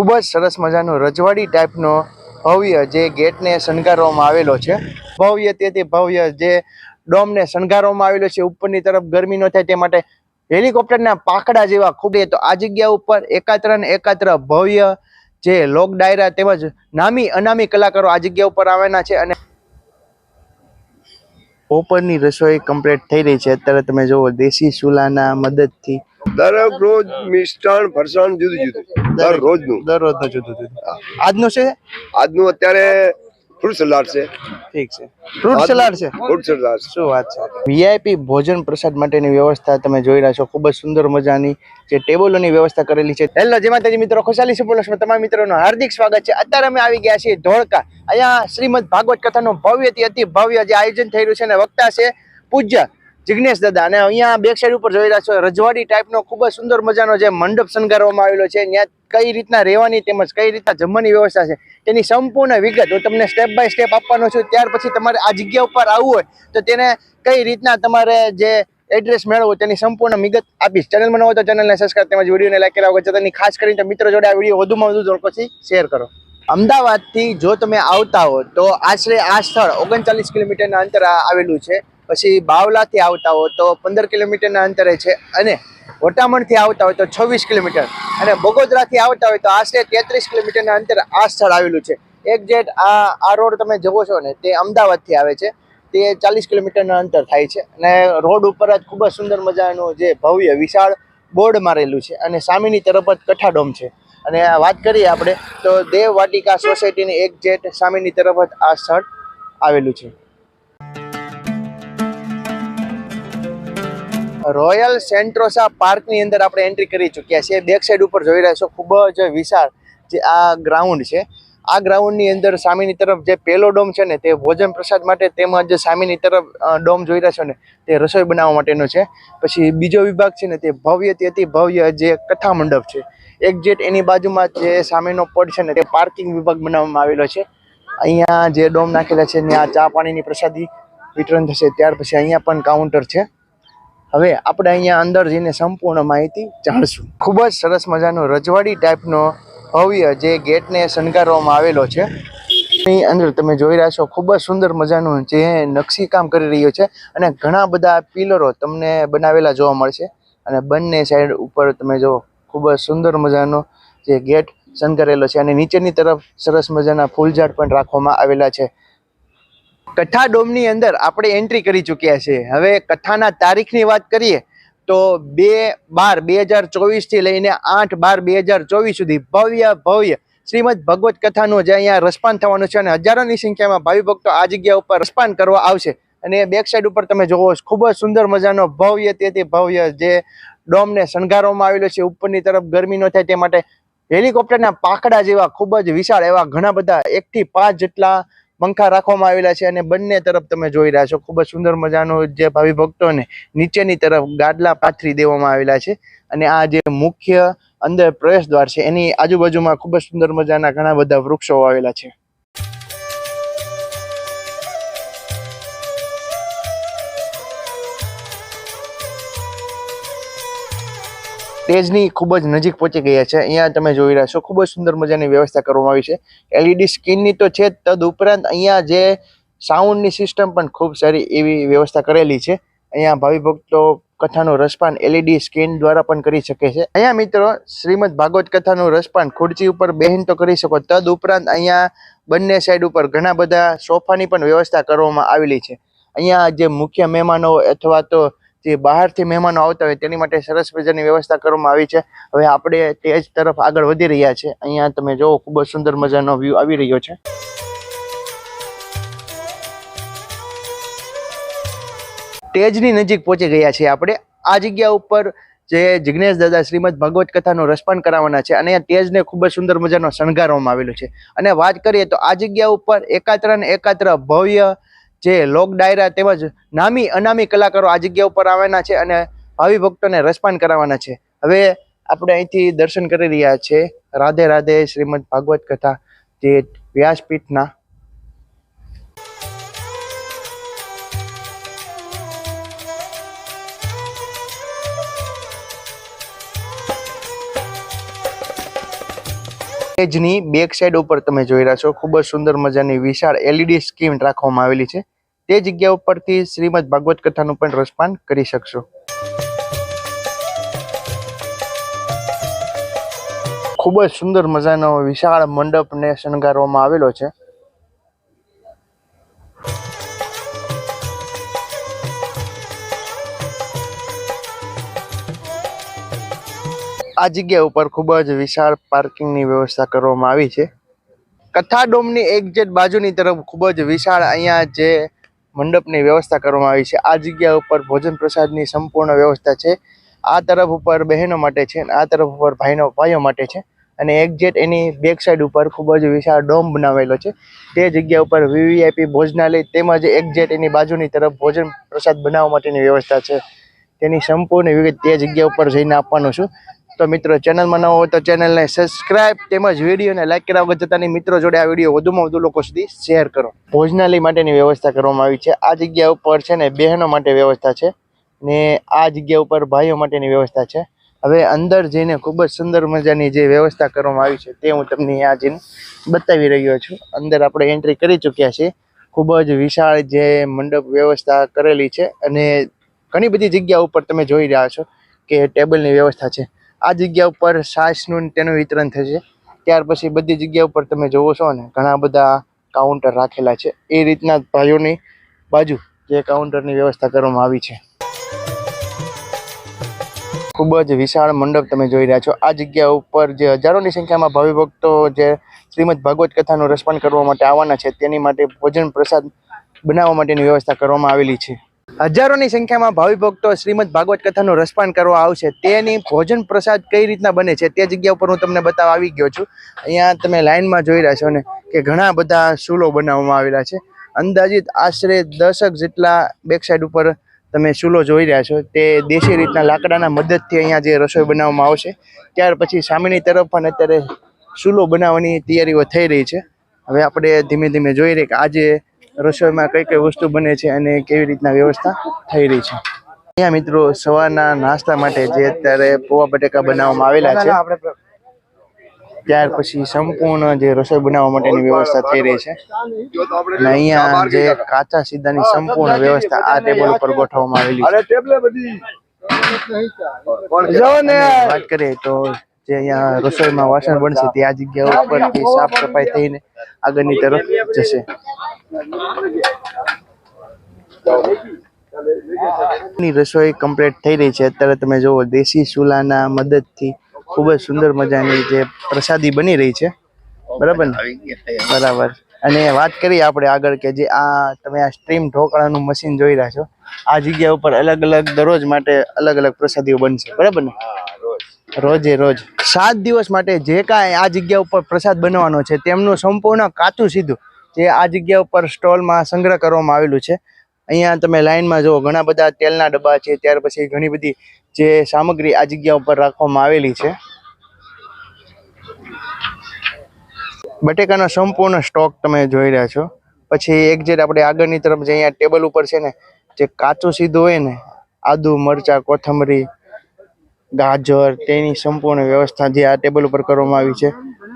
ખૂબ જ સરસ મજાનો રજવાડી ટાઈપનો ભવ્ય જે ગેટને શણગારવામાં આવેલો છે. ભવ્ય તેથી ભવ્ય જે ડોમને શણગારવામાં આવેલો છે ઉપરની તરફ ગરમી ન થાય તે માટે હેલિકોપ્ટરના પાકડા જેવા ખૂબ તો આ જગ્યા ઉપર એકાત્ર ને એકાત્ર ભવ્ય જે લોક ડાયરા તેમજ નામી અનામી કલાકારો આ જગ્યા ઉપર આવેલા છે અને ઉપરની રસોઈ કમ્પ્લીટ થઈ રહી છે. અત્યારે તમે જુઓ દેશી ચૂલાના મદદથી દરેક રોજ મિષ્ટાન ફરસાણ જુદું જુદું. દર રોજનું. દરરોજનું જુદું જુદું. આજનું છે? આજનું અત્યારે ફ્રૂટ સલાડ છે. ઠીક છે. ફ્રૂટ સલાડ છે? ફ્રૂટ સલાડ શું વાત છે? વીઆઈપી ભોજન પ્રસાદ માટેની વ્યવસ્થા તમે જોઈ રહ્યા છો. ખૂબ જ સુંદર મજાની જે ટેબલોની વ્યવસ્થા કરેલી છે. હેલો જે માતાજી મિત્રો. ખુશાલી સુપોલક્ષમાં તમામ મિત્રોનું હાર્દિક સ્વાગત છે. અત્યારે અમે આવી ગયા છીએ ધોળકા. અહીંયા શ્રીમદ ભાગવત કથાનું ભવ્યથી અતિ ભવ્ય જે આયોજન થઈ રહ્યું છે અને વક્તા છે પૂજ્ય જિગ્નેશ દાદા. અને અહીંયા બેક સાઈડ ઉપર જોઈ રહ્યા છો, રજવાડી ટાઈપનો ખૂબ જ સુંદર મજાનો જે મંડપ શણગારવામાં આવેલો છે. ત્યાં કઈ રીતના રહેવાની તેમજ કઈ રીતના જમવાની વ્યવસ્થા છે, તેની સંપૂર્ણ વિગત હું તમને સ્ટેપ બાય સ્ટેપ આપવાનો છું. ત્યાર પછી તમારે આ જગ્યા ઉપર આવવું હોય તો તેને કઈ રીતના તમારે જે એડ્રેસ મેળવવું તેની સંપૂર્ણ વિગત આપીશ. ચેનલમાં નવો તો ચેનલને સબસ્ક્રાઈબ તેમજ વિડીયોને લાઈક કર્યા વગર તેની ખાસ કરીને મિત્રો જોડે આ વીડિયો વધુમાં વધુ પછી શેર કરો. અમદાવાદથી જો તમે આવતા હો તો આશરે આ સ્થળ ઓગણચાલીસ કિલોમીટરના અંતરે આવેલું છે. પછી બાવલાથી આવતા હો તો પંદર કિલોમીટરના અંતરે છે અને વટામણથી આવતા હોય તો છવ્વીસ કિલોમીટર. અને બગોદરાથી આવતા હોય તો આશરે તેત્રીસ કિલોમીટરના અંતરે આ સ્થળ આવેલું છે. એક્ઝેક્ટ આ આ રોડ તમે જુઓ છો ને, તે અમદાવાદથી આવે છે. તે ચાલીસ કિલોમીટરના અંતર થાય છે. અને રોડ ઉપર જ ખૂબ જ સુંદર મજાનું જે ભવ્ય, વિશાળ બોર્ડ મારેલું છે અને સામેની તરફ જ કઠાડોમ છે. અને વાત કરીએ આપણે તો દેવ વાટિકા સોસાયટીની એક્ઝેક્ટ સામેની તરફ જ આ સ્થળ આવેલું છે. રોયલ સેન્ટ્રોસા પાર્કની અંદર આપણે એન્ટ્રી કરી ચૂક્યા છીએ. બેક સાઈડ ઉપર જોઈ રહ્યા છો, ખૂબ જ વિશાળ જે આ ગ્રાઉન્ડ છે. આ ગ્રાઉન્ડની અંદર સામેની તરફ જે પેલો ડોમ છે ને, તે ભોજન પ્રસાદ માટે તેમજ સામેની તરફ ડોમ જોઈ રહ્યા છો ને, તે રસોઈ બનાવવા માટેનો છે. પછી બીજો વિભાગ છે ને, તે ભવ્ય તેથી ભવ્ય જે કથા મંડપ છે. એક્ઝેટ એની બાજુમાં જે સામેનો પડ છે ને, તે પાર્કિંગ વિભાગ બનાવવામાં આવેલો છે. અહીંયા જે ડોમ નાખેલા છે ત્યાં ચા પાણીની પ્રસાદી વિતરણ થશે. ત્યાર પછી અહીંયા પણ કાઉન્ટર છે. હવે આપણે અહીંયા અંદર જઈને સંપૂર્ણ માહિતી જાણશું. ખૂબ જ સરસ મજાનો રજવાડી ટાઈપનો ભવ્ય જે ગેટને શણગારવામાં આવેલો છે. એની અંદર તમે જોઈ રહ્યા છો ખૂબ જ સુંદર મજાનું જે નકશી કામ કરી રહ્યું છે અને ઘણા બધા પિલરો તમને બનાવેલા જોવા મળશે. અને બંને સાઈડ ઉપર તમે જો ખૂબ જ સુંદર મજાનો જે ગેટ શણગારેલો છે અને નીચેની તરફ સરસ મજાના ફૂલઝાડ પણ રાખવામાં આવેલા છે. કથા ડોમની અંદર આપણે એન્ટ્રી કરી ચૂક્યા છે હવે કથાના તારીખની વાત કરીએ તો બે બાર બે હજાર ચોવીસથી લઈને આઠ બાર બે હજાર ચોવીસ સુધી ભવ્ય ભવ્ય શ્રીમદ ભગવત કથાનું જે અહીંયા રસપાન થવાનું છે અને હજારોની સંખ્યામાં ભાવિ ભક્તો આ જગ્યા ઉપર રસપાન કરવા આવશે. અને બેક સાઈડ ઉપર તમે જોવો, ખૂબ જ સુંદર મજાનો ભવ્ય તેથી ભવ્ય જે ડોમને શણગારવામાં આવેલો છે, ઉપરની તરફ ગરમી ન થાય તે માટે હેલિકોપ્ટરના પાકડા જેવા ખૂબ જ વિશાળ એવા ઘણા બધા એકથી પાંચ જેટલા પંખા રાખવામાં આવેલા છે અને બંને તરફ તમે જોઈ રહ્યા છો. ખૂબ જ સુંદર મજાનું જે ભાવિ ભક્તોને નીચેની તરફ ગાદલા પાથરી દેવામાં આવેલા છે અને આ જે મુખ્ય અંદર પ્રવેશ દ્વાર છે એની આજુબાજુમાં ખૂબ જ સુંદર મજાના ઘણા બધા વૃક્ષો આવેલા છે. સ્ટેજની ખૂબ જ નજીક પહોંચી ગયા છે. અહીંયા તમે જોઈ રહ્યા છો, ખૂબ જ સુંદર મજાની વ્યવસ્થા કરવામાં આવી છે. એલઈડી સ્ક્રીનની તો છે તદ ઉપરાંત અહીંયા જે સાઉન્ડની સિસ્ટમ પણ ખૂબ સારી એવી વ્યવસ્થા કરેલી છે. અહીંયા ભાવિ ભક્તો કથાનું રસપાન એલઈડી સ્ક્રીન દ્વારા પણ કરી શકે છે. અહીંયા મિત્રો, શ્રીમદ ભાગવત કથાનું રસપાન ખુરચી ઉપર બેહીન તો કરી શકો. તદ ઉપરાંત અહીંયા બંને સાઈડ ઉપર ઘણા બધા સોફાની પણ વ્યવસ્થા કરવામાં આવેલી છે. અહીંયા જે મુખ્ય મહેમાનો અથવા તો જે બહારથી મહેમાનો આવતા હોય તેની માટે સરસ મજાની વ્યવસ્થા કરવામાં આવી છે. હવે આપણે તેજ તરફ આગળ વધી રહ્યા છે. અહીંયા તમે જોવો, ખૂબ જ સુંદર મજાનો વ્યૂ આવી રહ્યો છે. તેજની નજીક પહોંચી ગયા છીએ આપણે. આ જગ્યા ઉપર જે જિજ્ઞેશ દાદા શ્રીમદ ભગવત કથાનું રસપાન કરાવવાના છે અને તેજને ખૂબ જ સુંદર મજાનો શણગારવામાં આવેલો છે. અને વાત કરીએ તો આ જગ્યા ઉપર એકાત્ર ને એકાત્ર ભવ્ય જે લોક ડાયરા તેમજ નામી અનામી કલાકારો આ જગ્યા ઉપર આવવાના છે અને ભાવિ ભક્તોને રસપાન કરાવવાના છે. હવે આપણે અહીંથી દર્શન કરી રહ્યા છે. રાધે રાધે શ્રીમદ ભાગવત કથા જે વ્યાસપીઠના સ્ટેજની બેક સાઈડ ઉપર તમે જોઈ રહ્યા છો, ખૂબ જ સુંદર મજાની વિશાળ એલઈડી સ્ક્રીન રાખવામાં આવેલી છે. તે જગ્યા ઉપરથી શ્રીમદ ભાગવત કથાનું પણ રસપાન કરી શકશો. ખૂબ જ સુંદર મજાનો વિશાળ મંડપને શણગારવામાં આવેલો છે. આ જગ્યા ઉપર ખૂબ જ વિશાળ પાર્કિંગની વ્યવસ્થા કરવામાં આવી છે. કથા ડોમની એક્ઝેક્ટ બાજુની તરફ ખૂબ જ વિશાળ અહીંયા જે મંડપની વ્યવસ્થા કરવામાં આવી છે. આ જગ્યા ઉપર ભોજન પ્રસાદની સંપૂર્ણ વ્યવસ્થા છે. આ તરફ ઉપર બહેનો માટે છે અને આ તરફ ઉપર ભાઈનો ભાઈઓ માટે છે. અને એક્ઝેટ એની બેક સાઈડ ઉપર ખૂબ જ વિશાળ ડોમ બનાવેલો છે. તે જગ્યા ઉપર વીવીઆઈપી ભોજનાલય તેમજ એક્ઝેટ એની બાજુની તરફ ભોજન પ્રસાદ બનાવવા માટેની વ્યવસ્થા છે. તેની સંપૂર્ણ વિગત તે જગ્યા ઉપર જઈને આપવાનો છું. તો મિત્રો, ચેનલમાં નવો હોય તો ચેનલને સબસ્ક્રાઇબ તેમજ વિડીયોને લાઇક કર્યા જતાની મિત્રો જોડે આ વીડિયો વધુમાં વધુ લોકો સુધી શેર કરો. ભોજનાલય માટેની વ્યવસ્થા કરવામાં આવી છે. આ જગ્યા ઉપર છે ને બહેનો માટે વ્યવસ્થા છે ને આ જગ્યા ઉપર ભાઈઓ માટેની વ્યવસ્થા છે. હવે અંદર જઈને ખૂબ જ સુંદર મજાની જે વ્યવસ્થા કરવામાં આવી છે તે હું તમને આ જઈને બતાવી રહ્યો છું. અંદર આપણે એન્ટ્રી કરી ચૂક્યા છીએ. ખૂબ જ વિશાળ જે મંડપ વ્યવસ્થા કરેલી છે અને ઘણી બધી જગ્યા ઉપર તમે જોઈ રહ્યા છો કે ટેબલની વ્યવસ્થા છે. આ જગ્યા ઉપર છાશનું તેનું વિતરણ થશે. ત્યાર પછી બધી જગ્યા ઉપર તમે જોવો છો ને, ઘણા બધા કાઉન્ટર રાખેલા છે. એ રીતના ભાઈઓની બાજુ જે કાઉન્ટરની વ્યવસ્થા કરવામાં આવી છે. ખૂબ જ વિશાળ મંડપ તમે જોઈ રહ્યા છો. આ જગ્યા ઉપર જે હજારોની સંખ્યામાં ભાવિ ભક્તો જે શ્રીમદ ભાગવત કથાનું રસપાન કરવા માટે આવવાના છે, તેની માટે ભોજન પ્રસાદ બનાવવા માટેની વ્યવસ્થા કરવામાં આવેલી છે. હજારોની સંખ્યામાં ભાવિ ભક્તો શ્રીમદ ભાગવત કથાનું રસપાન કરવા આવશે. તેની ભોજન પ્રસાદ કઈ રીતના બને છે તે જગ્યા ઉપર હું તમને બતાવવા આવી ગયો છું. અહીંયા તમે લાઇનમાં જોઈ રહ્યા છો ને કે ઘણા બધા ચૂલો બનાવવામાં આવેલા છે. અંદાજિત આશરે દશક જેટલા બેક સાઈડ ઉપર તમે ચૂલો જોઈ રહ્યા છો. તે દેશી રીતના લાકડાના મદદથી અહીંયા જે રસોઈ બનાવવામાં આવશે. ત્યાર પછી સામેની તરફ પણ અત્યારે ચૂલો બનાવવાની તૈયારીઓ થઈ રહી છે. હવે આપણે ધીમે ધીમે જોઈ રહી કે આજે રસોઈમાં કઈ કઈ વસ્તુ બને છે અને કેવી રીતના વ્યવસ્થા થઈ રહી છે? અહીંયા મિત્રો સવારના નાસ્તા માટે જે અત્યારે પોવા બટેકા બનાવવામાં આવેલા છે ત્યાર પછી સંપૂર્ણ જે રસોઈ બનાવવા માટેની વ્યવસ્થા થઈ રહી છે. અને અહીંયા જે કાચા સીધાની સંપૂર્ણ વ્યવસ્થા આ ટેબલ ઉપર ગોઠવવામાં આવેલી છે. વાત કરીએ તો જે અહીંયા રસોઈમાં વાસણ બનશે તે આ જગ્યા ઉપરથી સાફ સફાઈ થઈને આગળની તરફ જશે. ની રસોઈ કમ્પ્લીટ થઈ રહી છે. અત્યારે તમે જુઓ દેશી ચૂલાના મદદથી ખૂબ જ સુંદર મજાની જે પ્રસાદી બની રહી છે. બરાબર ને? બરાબર. અને વાત કરીએ આપણે આગળ કે જે આ તમે આ સ્ટ્રીમ ઢોકળાનું મશીન જોઈ રહ્યા છો. આ જગ્યા ઉપર અલગ અલગ દરરોજ માટે અલગ અલગ પ્રસાદીઓ બનશે. બરાબર ને? રોજે રોજ. સાત દિવસ માટે જે કાંઈ આ જગ્યા ઉપર પ્રસાદ બનવાનો છે, તેમનું સંપૂર્ણ કાચું સીધું જે આ જગ્યા ઉપર સ્ટોલમાં સંગ્રહ કરવામાં આવેલું છે. અહીંયા તમે લાઇનમાં જુઓ, ઘણા બધા તેલના ડબ્બા છે, ત્યાર પછી ઘણી બધી જે સામગ્રી આ જગ્યા ઉપર રાખવામાં આવેલી છે. બટેકાનો સંપૂર્ણ સ્ટોક તમે જોઈ રહ્યા છો. પછી એક જે આપણે આગળની તરફ જે અહીંયા ટેબલ ઉપર છે ને, જે કાચું સીધું હોય ને, આદુ, મરચાં, કોથમરી ગાજર તેની સંપૂર્ણ વ્યવસ્થા જે આ ટેબલ ઉપર કરવામાં આવી છે.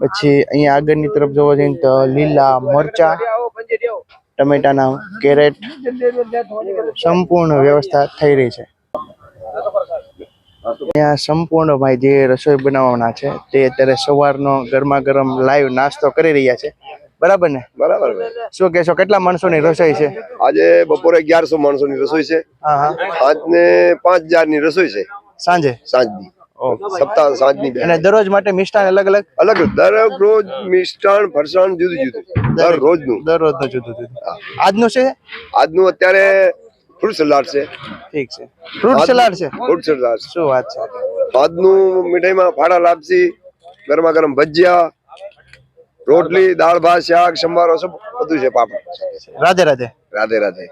પછી અહીંયા આગળની તરફ જોવા જઈએ તો લીલા મરચા ટમેટાના કેરેટ સંપૂર્ણ વ્યવસ્થા થઈ રહી છે. અહીંયા સંપૂર્ણ ભાઈ જે રસોઈ બનાવવાના છે તે અત્યારે સવારનો ગરમા ગરમ લાઈવ નાસ્તો કરી રહ્યા છે. બરાબર ને? બરાબર શું કહેશો કેટલા માણસોની રસોઈ છે? આજે બપોરે અગિયારસો માણસો ની રસોઈ છે. આજને પાંચ હજારની રસોઈ છે. સાંજે? સાંજની. સપ્તાહ સાંજની અને દરરોજ માટે મિષ્ટાન અલગ અલગ? અલગ દરરોજ રોજ મિષ્ટાન ફરસાણ જુદું જુદું. દર રોજનું દરરોજ જુદું જુદું. આજનું છે? આજનું અત્યારે ફ્રૂટ સલાડ છે. ઠીક છે. ફ્રૂટ સલાડ છે? Fruit salad. શું વાત છે? આજનું મીઠાઈમાં ફાડા લાપસી ગરમા ગરમ ભજીયા રોટલી દાળ ભાત શાક સંભારો સબ બધું છે પાપડ. રાધે રાધે. રાધે રાધે.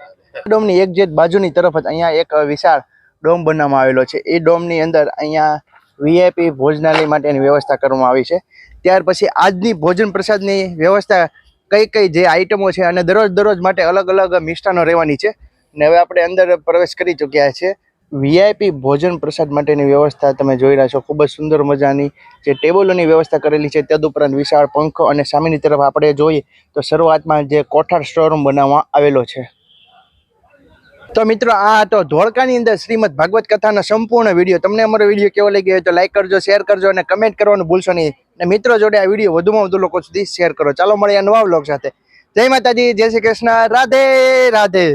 ડોમની એક જે બાજુની તરફ જ અહીંયા એક વિશાળ ડોમ બનાવવામાં આવેલો છે. એ ડોમની અંદર અહીંયા વીઆઈપી ભોજનાલય માટેની વ્યવસ્થા કરવામાં આવી છે. ત્યાર પછી આજની ભોજન પ્રસાદની વ્યવસ્થા કઈ કઈ જે આઈટમો છે અને દરરોજ દરરોજ માટે અલગ અલગ મિષ્ટાનો રહેવાની છે. ને હવે આપણે અંદર પ્રવેશ કરી ચૂક્યા છે. વીઆઈપી ભોજન પ્રસાદ માટેની વ્યવસ્થા તમે જોઈ રહ્યા છો. ખૂબ જ સુંદર મજાની જે ટેબલોની વ્યવસ્થા કરેલી છે. તદુપરાંત વિશાળ પંખો અને સામેની તરફ આપણે જોઈએ તો શરૂઆતમાં જે કોઠાર સ્ટોરરૂમ બનાવવામાં આવેલો છે. તો મિત્રો, આ હતો ધોળકાની અંદર શ્રીમદ ભાગવત કથાનો સંપૂર્ણ વીડિયો. તમને અમારો વીડિયો કેવો લાગ્યો હોય તો લાઈક કરજો શેર કરજો અને કમેન્ટ કરવાનું ભૂલશો નહીં. અને મિત્રો જોડે આ વીડિયો વધુમાં વધુ લોકો સુધી શેર કરો. ચાલો મળીએ નવા વ્લોગ સાથે. જય માતાજી, જય શ્રી કૃષ્ણ. રાધે રાધે.